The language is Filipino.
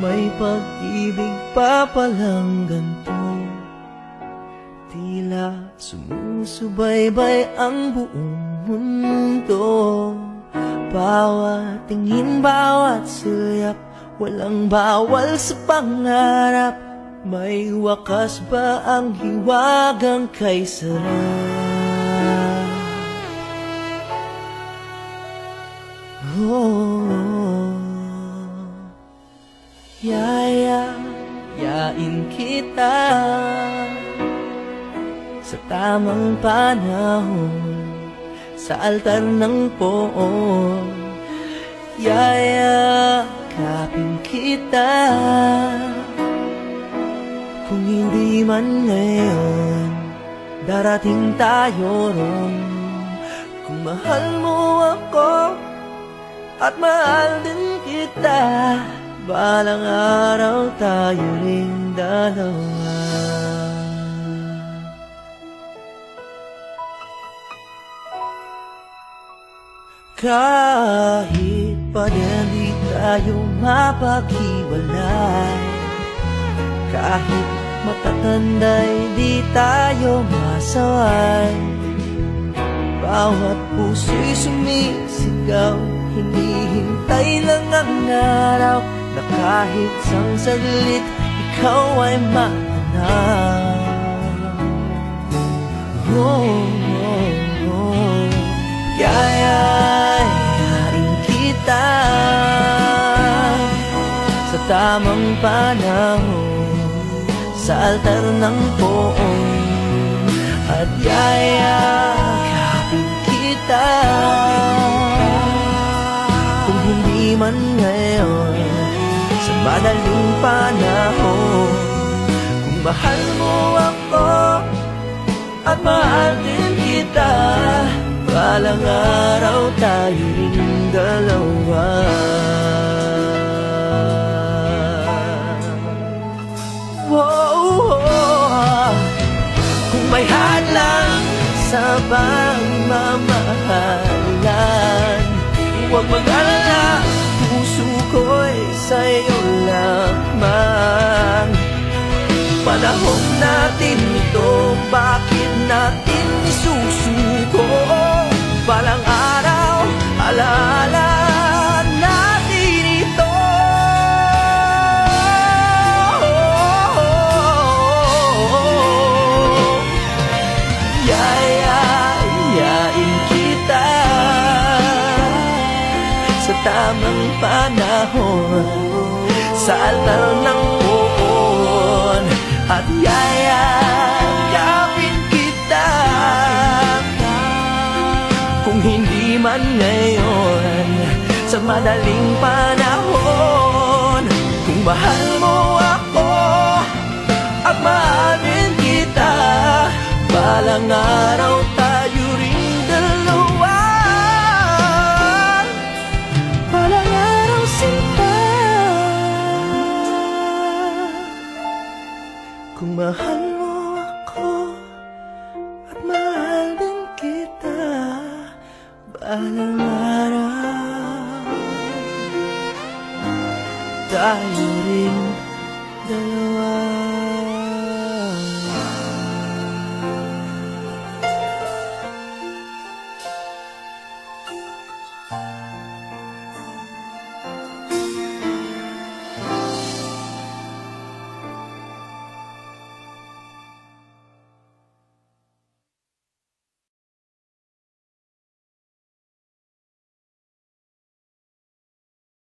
May pag-ibig pa palang ganito. Tila sumusubaybay ang buong mundo. Bawat tingin, bawat sulyap Walang bawal sa pangarap. May wakas ba ang hiwagang kay sarap? Yain kita Sa tamang panahon Sa altar ng poon. Yaya, kapin kita Kung hindi man ngayon Darating tayo ron. Kung mahal mo ako At mahal din kita Balang araw tayo ring dalawa. Kahit pa rin di tayo mapaghiwalay Kahit matatanday di tayo masaway. Bawat puso'y sumisigaw Hindi hintay lang ang araw Na kahit sang saglit ikaw ay maanaw Oh, oh, oh. Yayayain kita. Sa tamang panahon Sa altar ng poon madaling panahon Kung mahal mo ako At mahal din kita Balang araw tayo ring dalawa. Wow, Kung may hadlang sa pagmamahalan Huwag mag-alala, puso ko'y sa'yo Panahon natin ito, bakit natin isusuko? Balang araw, alaala natin ito Yayayain kita Sa tamang panahon Sa altar ng madaling panahon. Kung mahal mo ako At mahalin kita Balang araw tayo ring dalawa. Balang araw sinta Kung mahal mo ako At mahal din kita Balang tayo rin dalawa. Thank